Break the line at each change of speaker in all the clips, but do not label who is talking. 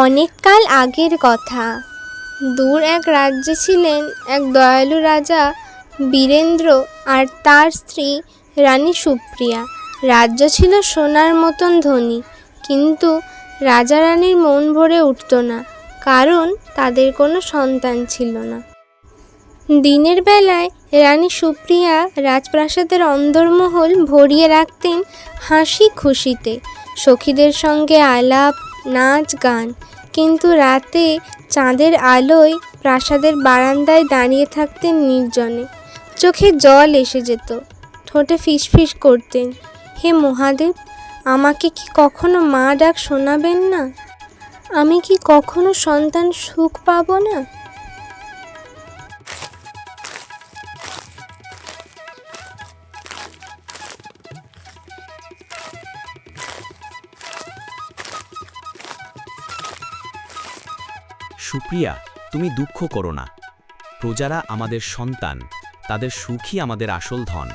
অনেককাল আগের কথা। দূর এক রাজ্যে ছিলেন এক দয়ালু রাজা বীরেন্দ্র আর তার স্ত্রী রানী সুপ্রিয়া। রাজ্য ছিল সোনার মতন ধনী, কিন্তু রাজা রানীর মন ভরে উঠত না, কারণ তাদের কোনো সন্তান ছিল না। দিনের বেলায় রানী সুপ্রিয়া রাজপ্রাসাদের অন্দরমহল ভরিয়ে রাখতেন হাসি খুশিতে। সখীদের সঙ্গে আলাপ নাচ, গান। কিন্তু রাতে চাঁদের আলোয় প্রাসাদের বারান্দায় দাঁড়িয়ে থাকতেন নির্জনে। চোখে জল এসে যেত। ঠোঁটে ফিসফিস করতেন। হে মহাদেব, আমাকে কি কখনো মা ডাক শোনাবেন না? আমি কি কখনো সন্তান সুখ পাবো না?
সুপ্রিয়া, তুমি দুঃখ করো না। প্রজারা আমাদের সন্তান, তাদের সুখই আমাদের আসল ধন।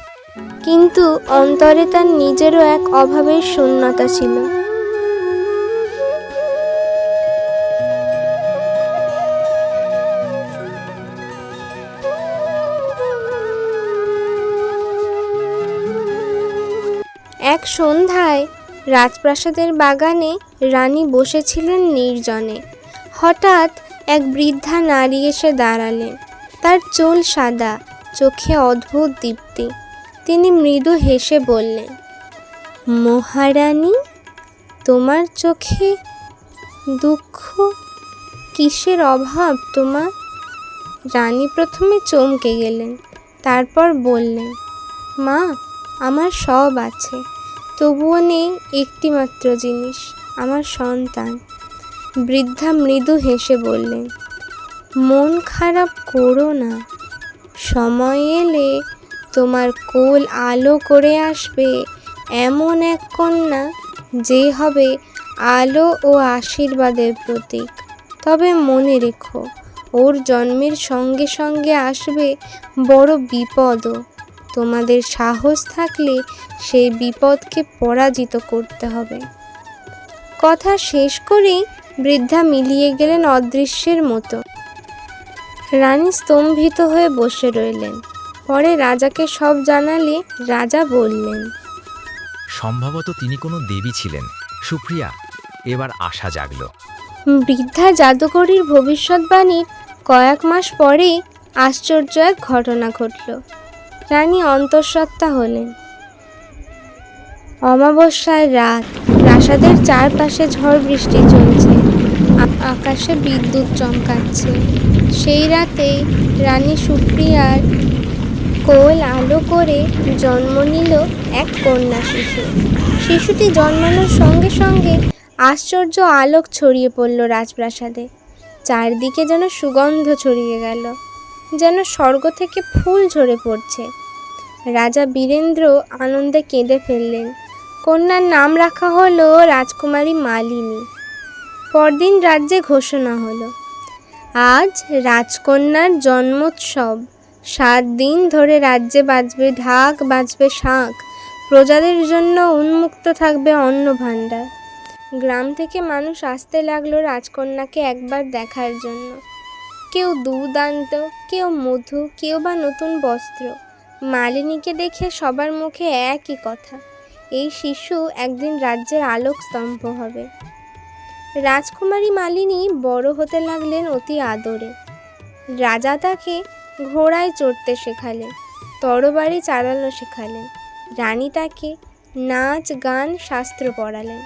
কিন্তু অন্তরে তার নিজেরও এক অভাবের শূন্যতা ছিল। এক সন্ধ্যায় রাজপ্রাসাদের বাগানে রানী বসেছিলেন নির্জনে। হঠাৎ এক বৃদ্ধা নারী এসে দাঁড়ালেন। তার চুল সাদা, চোখে অদ্ভুত দীপ্তি। তিনি মৃদু হেসে বললেন, মহারানী, তোমার চোখে দুঃখ কিসের অভাব তোমার? রানী প্রথমে চমকে গেলেন, তারপর বললেন, মা, আমার সব আছে। তবুও নেই একটিমাত্র জিনিস, আমার সন্তান। বৃদ্ধা মৃদু হেসে বললেন, মন খারাপ করো না। সময় এলে তোমার কোল আলো করে আসবে। এমন এক কন্যা যে হবে আলো ও আশীর্বাদের প্রতীক। তবে মনে রেখো, ওর জন্মের সঙ্গে সঙ্গে আসবে বড় বিপদও। তোমাদের সাহস থাকলে সেই বিপদকে পরাজিত করতে হবে। কথা শেষ করেই বৃদ্ধা মিলিয়ে গেলেন অদৃশ্যের মতো। রানী স্তম্ভিত হয়ে বসে রইলেন। পরে রাজাকে সব জানালে রাজা বললেন
সম্ভবত তিনি কোনো দেবী ছিলেন। সুপ্রিয়া এবার আশা জাগল।
বৃদ্ধা জাদুকরীর ভবিষ্যৎবাণীর কয়েক মাস পরেই আশ্চর্য এক ঘটনা ঘটল। রানী অন্তঃসত্ত্বা হলেন। অমাবস্যার রাত প্রাসাদের চারপাশে ঝড় বৃষ্টি চলছে। আকাশে বিদ্যুৎ চমকাচ্ছে। সেই রাতেই রানী সুপ্রিয়ার কোল আলো করে জন্ম নিল এক কন্যা শিশু। শিশুটি জন্মানোর সঙ্গে সঙ্গে আশ্চর্য আলোক ছড়িয়ে পড়ল রাজপ্রাসাদে। চারদিকে যেন সুগন্ধ ছড়িয়ে গেল, যেন স্বর্গ থেকে ফুল ঝরে পড়ছে। রাজা বীরেন্দ্র আনন্দে কেঁদে ফেললেন। কন্যার নাম রাখা হলো রাজকুমারী মালিনী। পরদিন রাজ্যে ঘোষণা হলো। আজ রাজকন্যার জন্মোৎসব। সাত দিন ধরে রাজ্যে বাজবে ঢাক, বাজবে শাঁখ। প্রজাদের জন্য উন্মুক্ত থাকবে অন্ন ভাণ্ডার গ্রাম থেকে মানুষ আসতে লাগল রাজকন্যাকে একবার দেখার জন্য। কেউ দুধ আনত, কেউ মধু, কেউ বা নতুন বস্ত্র। মালিনীকে দেখে সবার মুখে একই কথা। এই শিশু একদিন রাজ্যের আলোক স্তম্ভ হবে। রাজকুমারী মালিনী বড় হতে লাগলেন অতি আদরে। রাজা তাকে ঘোড়ায় চড়তে শেখালেন, তরবারি চালানো শেখালেন। রানী তাকে নাচ, গান, শাস্ত্র পড়ালেন।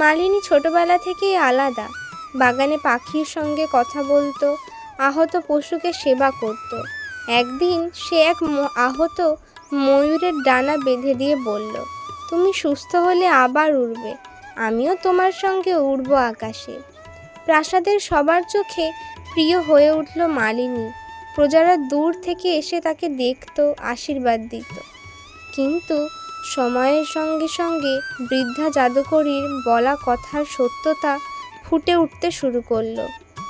মালিনী ছোটবেলা থেকেই আলাদা, বাগানে পাখির সঙ্গে কথা বলতো, আহত পশুকে সেবা করত। একদিন সে এক আহত ময়ূরের ডানা বেঁধে দিয়ে বলল, তুমি সুস্থ হলে আবার উড়বে। আমিও তোমার সঙ্গে উড়ব আকাশে। প্রাসাদের সবার চোখে প্রিয় হয়ে উঠল মালিনী। প্রজারা দূর থেকে এসে তাকে দেখত, আশীর্বাদ দিত। কিন্তু সময়ের সঙ্গে সঙ্গে বৃদ্ধা জাদুকরীর বলা কথার সত্যতা ফুটে উঠতে শুরু করল।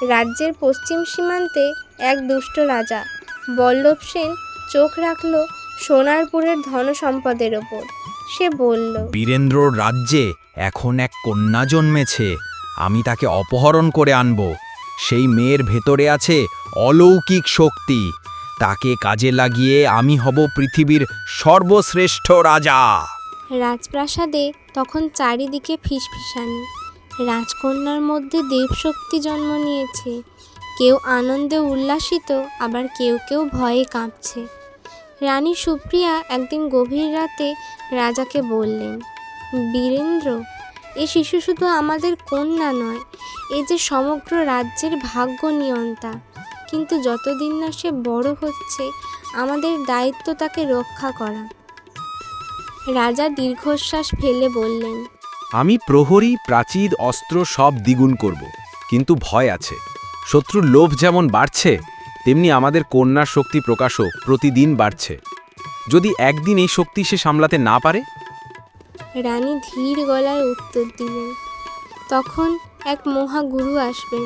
রাজ্যের পশ্চিম সীমান্তে এক দুষ্ট রাজা, বল্লভ সেন, চোখ রাখল সোনারপুরের ধন সম্পদের ওপর। সে বলল,
বীরেন্দ্রর রাজ্যে এখন এক কন্যা জন্মেছে।
আমি তাকে অপহরণ করে আনব। সেই মেয়ের ভেতরে আছে অলৌকিক শক্তি। তাকে কাজে লাগিয়ে আমি হব পৃথিবীর সর্বশ্রেষ্ঠ রাজা।
রাজপ্রাসাদে তখন চারিদিকে ফিসফিসানি। রাজকন্যার মধ্যে দেবশক্তি জন্ম নিয়েছে। কেউ আনন্দে উল্লাসিত, আবার কেউ কেউ ভয়ে কাঁপছে। রানী সুপ্রিয়া একদিন গভীর রাতে রাজাকে বললেন বীরেন্দ্র, এ শিশু শুধু আমাদের কন্যা নয়, এ যে সমগ্র রাজ্যের ভাগ্য নিয়ন্তা। কিন্তু যতদিন না সে বড় হচ্ছে, আমাদের দায়িত্ব তাকে রক্ষা করা। রাজা দীর্ঘশ্বাস ফেলে বললেন,
আমি প্রহরী, প্রাচীর, অস্ত্র সব দ্বিগুণ করব, কিন্তু ভয় আছে। শত্রুর লোভ যেমন বাড়ছে, তেমনি আমাদের কন্যার শক্তি প্রকাশও প্রতিদিন বাড়ছে। যদি একদিন এই শক্তি সে সামলাতে না পারে
রানী ধীর গলায় উত্তর দিলেন, তখন এক মহাগুরু আসবেন।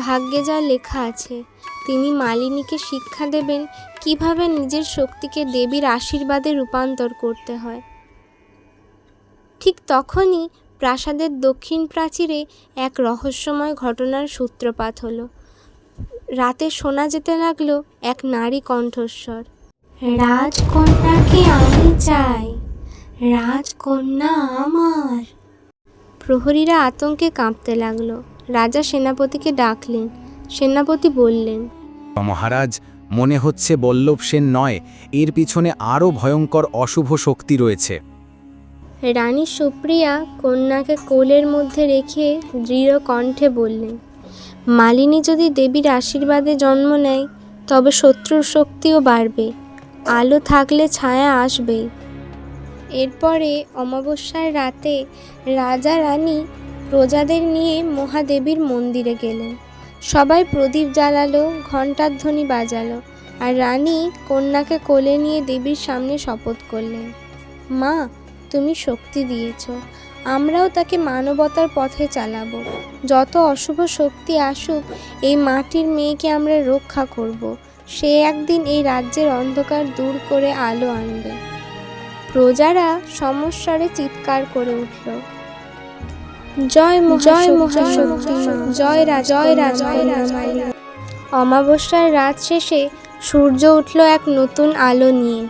ভাগ্যে যা লেখা আছে, তিনি মালিনীকে শিক্ষা দেবেন কীভাবে নিজের শক্তিকে দেবীর আশীর্বাদে রূপান্তর করতে হয়। ঠিক তখনই প্রাসাদের দক্ষিণ প্রাচীরে এক রহস্যময় ঘটনার সূত্রপাত হলো। রাতে শোনা যেতে লাগল এক নারী কণ্ঠস্বর, রাজকন্যাকে আমি চাই। রাজকন্যা আমার। প্রহরীরা আতঙ্কে কাঁপতে লাগল। রাজা সেনাপতিকে ডাকলেন। সেনাপতি বললেন
মহারাজ মনে হচ্ছে বল্লভ সেন নয় এর পিছনে আরও ভয়ঙ্কর অশুভ শক্তি রয়েছে।
রানী সুপ্রিয়া কন্যাকে কোলের মধ্যে রেখে দৃঢ় কণ্ঠে বললেন মালিনী যদি দেবীর আশীর্বাদে জন্ম নেয় তবে শত্রুর শক্তিও বাড়বে। আলো থাকলে ছায়া আসবেই। এরপরে অমাবস্যার রাতে রাজা রানী প্রজাদের নিয়ে মহাদেবীর মন্দিরে গেলেন। সবাই প্রদীপ জ্বালালো, ঘণ্টার ধ্বনি বাজালো আর রানী কন্যাকে কোলে নিয়ে দেবীর সামনে শপথ করলেন, মা, তুমি শক্তি দিয়েছ, আমরাও তাকে মানবতার পথে চালাবো। যত অশুভ শক্তি আসুক, এই মাটির মেয়েকে আমরা রক্ষা করব। সে একদিন এই রাজ্যের অন্ধকার দূর করে আলো আনবে। প্রজারা সমস্বরে চিৎকার করে উঠল জয় জয় মহাশক্তি জয় রাজ জয় রাজ অমাবস্যার রাত শেষে সূর্য উঠল এক নতুন আলো নিয়ে।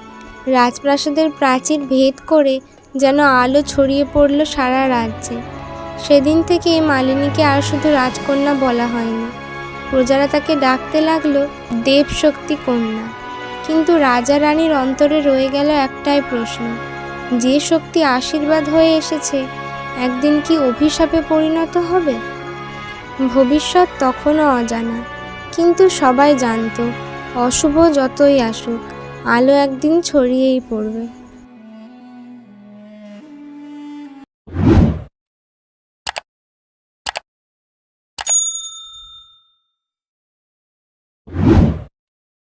রাজপ্রাসাদের প্রাচীর ভেদ করে যেন আলো ছড়িয়ে পড়ল সারা রাজ্যে। সেদিন থেকে মালিনীকে আর শুধু রাজকন্যা বলা হয়নি। প্রজারা তাকে ডাকতে লাগল দেবশক্তি কন্যা। কিন্তু রাজা রানীর অন্তরে রয়ে গেল একটাই প্রশ্ন। যে শক্তি আশীর্বাদ হয়ে এসেছে, একদিন কি অভিশাপে পরিণত হবে? ভবিষ্যৎ তখনও অজানা, কিন্তু সবাই জানত, অশুভ যতই আসুক, আলো একদিন ছড়িয়েই পড়বে।